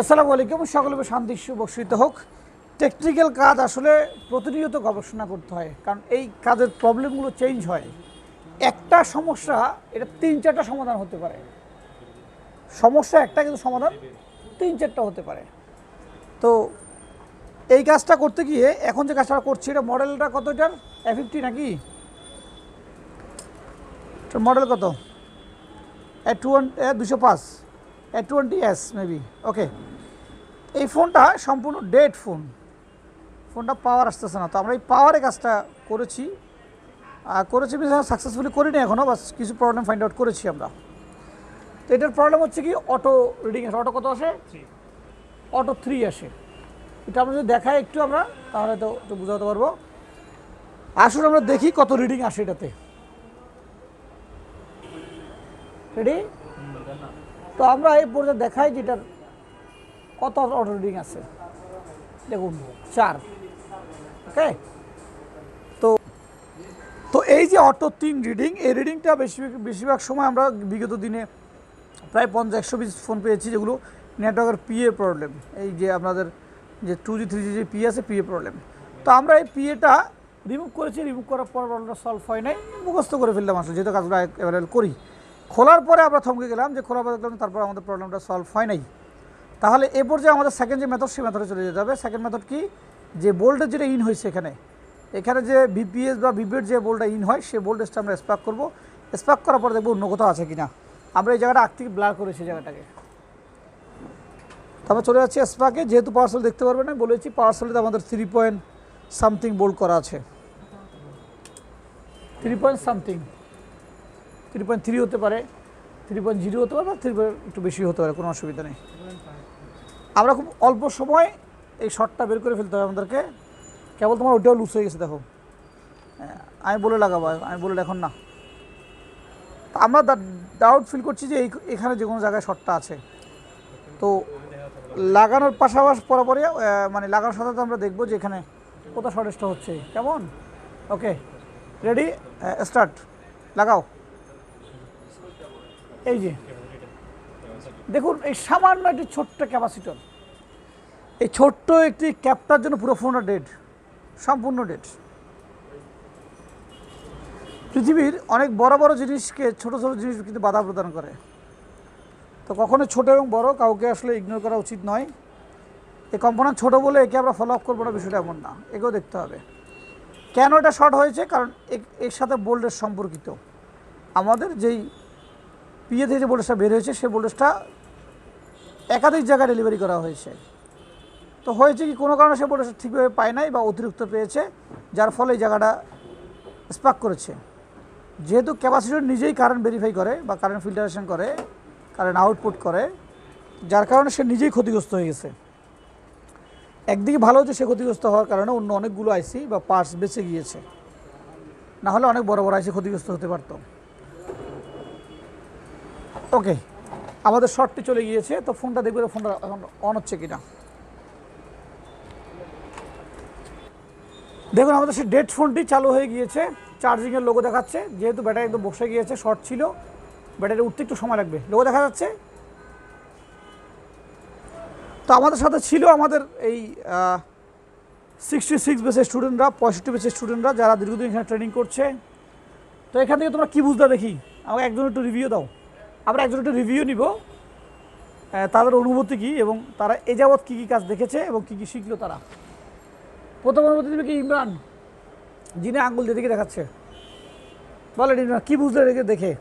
আসসালামু আলাইকুম, সকলে শান্তি সুবর্ষিত হোক। টেকনিক্যাল কাজ আসলে প্রতিনিয়ত গবেষণা করতে হয়, কারণ এই কাজের প্রবলেমগুলো চেঞ্জ হয়। একটা সমস্যা, এটা তিন চারটা সমাধান হতে পারে। সমস্যা একটা, কিন্তু সমাধান তিন চারটা হতে পারে। তো এই কাজটা করতে গিয়ে এখন যে কাজটা করছি, এটা মডেলটা কত এটার? এ ফিফটি নাকি? মডেল কত? এ টু দুশো পাঁচ। A twenty S maybe okay এই ফোনটা সম্পূর্ণ ডেড ফোন ফোনটা পাওয়ার আসতেছে না। তো আমরা এই পাওয়ারে কাজটা করেছি। আর করেছি সাকসেসফুলি করিনি এখনও বাস কিছু প্রবলেম ফাইন্ড আউট করেছি আমরা। তো এটার প্রবলেম হচ্ছে কি অটো রিডিং আসে। অটো কত আসে? অটো থ্রি আসে। এটা আমরা যদি দেখাই একটু আমরা তাহলে তো একটু বোঝাতে পারব। আসুন আমরা দেখি কত রিডিং আসে এটাতে। রেডি তো আমরা এই পর্যায়ে দেখাই যে এটার কত অটো রিডিং আছে। দেখুন, চার। ওকে? তো তো এই যে অটো তিন রিডিং এই রিডিংটা বেশি, বেশিরভাগ সময় আমরা বিগত দিনে প্রায় পঞ্চাশ, একশো পিস ফোন পেয়েছি, যেগুলো নেটওয়ার্কের পিএ প্রবলেম এই যে আপনাদের যে টু জি থ্রি জি যে পি আছে পিএ প্রবলেম তো আমরা এই পিএটা রিমুভ করেছি রিমুভ করার পর প্রবলেমটা সলভ হয় নাই, মুখস্থ করে ফেললাম আসলে, যেহেতু কাজগুলো অ্যাভেলেবল করি। খোলার পরে আমরা থমকে গেলাম যে খোলার পরে দেখলাম তারপর আমাদের প্রবলেমটা সলভ হয় নাই। তাহলে এ পর্যায়ে আমাদের সেকেন্ড যে মেথড সেই মেথডে চলে যেতে হবে। সেকেন্ড মেথড কি? যে বোল্টের যেটা ইন হয়েছে এখানে এখানে যে বিপিএস বা বিপিএর যে বোল্টটা ইন হয়, সেই ভোল্টেজটা আমরা স্পার্ক করব। স্পার্ক করার পর দেখব অন্য কোথাও আছে কিনা। আমরা এই জায়গাটা আগ থেকে ব্লার করেছি জায়গাটাকে। তারপর চলে যাচ্ছি স্পাকে যেহেতু পাওয়ারসেল দেখতে পারবে না বলেছি পাওয়ারসেলতে আমাদের থ্রি পয়েন্ট সামথিং বোল্ট করা আছে। Three point something three point three হতে পারে থ্রি পয়েন্ট জিরো হতে পারে বা থ্রি পয়েন্ট একটু বেশি হতে পারে কোনো অসুবিধা নেই। আমরা খুব অল্প সময় এই শটটা বের করে ফেলতে হবে আমাদেরকে। কেবল তোমার ওটাও লুজ হয়ে গেছে দেখো। আমি বলে লাগাবো আমি বলে এখন না। তা আমরা ডাউট ফিল করছি যে এখানে যে কোনো জায়গায় শটটা আছে। তো লাগানোর পাশাপাশি আহ, মানে লাগানোর সাথে সাথে আমরা দেখব যে এখানে কোথাও শর্টেজটা হচ্ছে। কেমন? ওকে রেডি স্টার্ট লাগাও। এই যে। দেখুন, এই সামান্য একটি ছোট্ট ক্যাপাসিটর। এই ছোট্ট একটি ক্যাপটার জন্য পুরো ফোনটা ডেড সম্পূর্ণ ডেড পৃথিবীর অনেক বড় বড় জিনিসকে, ছোট ছোট জিনিস কিন্তু বাধা প্রদান করে। তো কখনো ছোট এবং বড় কাউকে আসলে ইগনোর করা উচিত নয়। এই কম্পোনেন্ট ছোট বলে একে আমরা ফলো আপ করব না, বিষয়টা এমন না। একেও দেখতে হবে। কেন এটা শর্ট হয়েছে? কারণ এর সাথে বোল্ডের সম্পর্কিত। আমাদের যেই পিএ থেকে যে বোল্ডেজটা বের হয়েছে, সেই বোল্ডেজটা একাধিক জায়গায় ডেলিভারি করা হয়েছে। তো হয়েছে কি, কোনো কারণে সে বোল্ডেজটা ঠিকভাবে পায় নাই বা অতিরিক্ত পেয়েছে, যার ফলে এই জায়গাটা স্পার্ক করেছে। যেহেতু ক্যাপাসিটর নিজেই কারেন্ট ভেরিফাই করে বা কারেন্ট ফিল্টারেশন করে কারেন্ট আউটপুট করে, যার কারণে সে নিজেই ক্ষতিগ্রস্ত হয়ে গেছে। একদিকে ভালো হচ্ছে সে ক্ষতিগ্রস্ত হওয়ার কারণে অন্য অনেকগুলো আইসি বা পার্টস বেঁচে গিয়েছে। না হলে অনেক বড় বড় আইসি ক্ষতিগ্রস্ত হতে পারতো। ওকে, আমাদের শর্টটি চলে গিয়েছে, তো ফোনটা দেখবে ফোনটা এখন অন হচ্ছে কিনা। দেখুন, আমাদের সেই ডেড ফোনটি চালু হয়ে গিয়েছে চার্জিংয়ের লোগো দেখাচ্ছে, যেহেতু ব্যাটারি একদম বসে গিয়েছে শর্ট ছিল ব্যাটারি উঠতে একটু সময় লাগবে। লোগো দেখা যাচ্ছে? তো আমাদের সাথে ছিল আমাদের এই সিক্সটি সিক্স বেসের স্টুডেন্টরা পঁয়ষট্টি বেসের স্টুডেন্টরা যারা দীর্ঘদিন এখানে ট্রেনিং করছে। তো এখান থেকে তোমরা কী বুঝতে দেখি? আমাকে একজন একটু রিভিউ দাও। আমরা একজন একটু রিভিউ নিব। তাদের অনুভূতি কী এবং তারা এ যাবৎ কী কী কাজ দেখেছে এবং কী কী শিখলো তারা। প্রথম অনুভূতি দেবে কি ইমরান, যিনি আঙ্গুল যেদিকে দেখাচ্ছে। বলেন ইমরান, কী বুঝলে রেখে দেখে?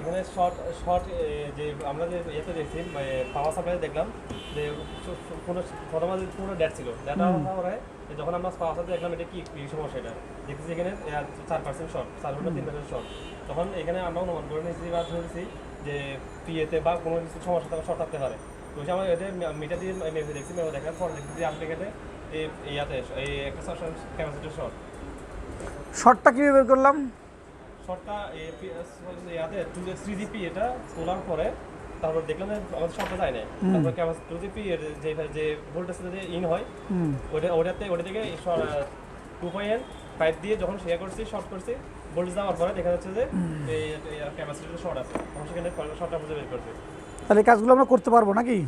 এখানে শর্ট শর্ট যে আমরা যে ইয়েতে দেখছি মানে সাপ্লাই দেখলাম যে স- কোনো ফটো মাঝে পুরো ডেট ছিল। ডেটা পরে যখন আমরা পাওয়ার সাপ্লাই দেখলাম এটা কি কি সমস্যা এটা? দেখতেছি এখানে চার পার্সেন্ট শর্ট চার পার্সেন্ট তিন পার্সেন্ট শর্ট তখন এখানে আমরা অনুমান করে নিয়েছি বা ধরেছি যে পিএতে বা কোনো কিছু সমস্যা থাকা শর্ট থাকতে পারে। তো আমরা এটা মিটার দিয়ে মেপে দেখছি মেপে দেখার পর দেখছি যে আপনি এখানে এই ইয়াতে এই একটা ক্যাপাসিটি শর্ট শর্টটা কীভাবে বের করলাম? শর্টটা ইয়াতে থ্রি জিপি এটা তোলার পরে তারপর দেখলাম আমাদের যায় না তারপর ক্যাপাস টু জিপি এর যে যে ভোল্টেজ যে ইন হয় ওটা ওটাতে ওটা থেকে টু পয়েন্ট পাইপ দিয়ে যখন শেয়ার করছি শর্ট করছি ভোল্টেজ দেওয়ার পরে দেখা যাচ্ছে যে এই ক্যাপাসিটির শর্ট আছে। তখন সেখানে শর্টটা খুঁজে বের করছে। তাহলে কাজগুলো আমরা করতে পারব নাকি?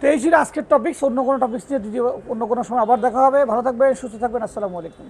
তো এই ছিল আজকের টপিক অন্য কোনো টপিক নিয়ে অন্য কোনো সময় আবার দেখা হবে ভালো থাকবেন সুস্থ থাকবেন। আসসালামু আলাইকুম।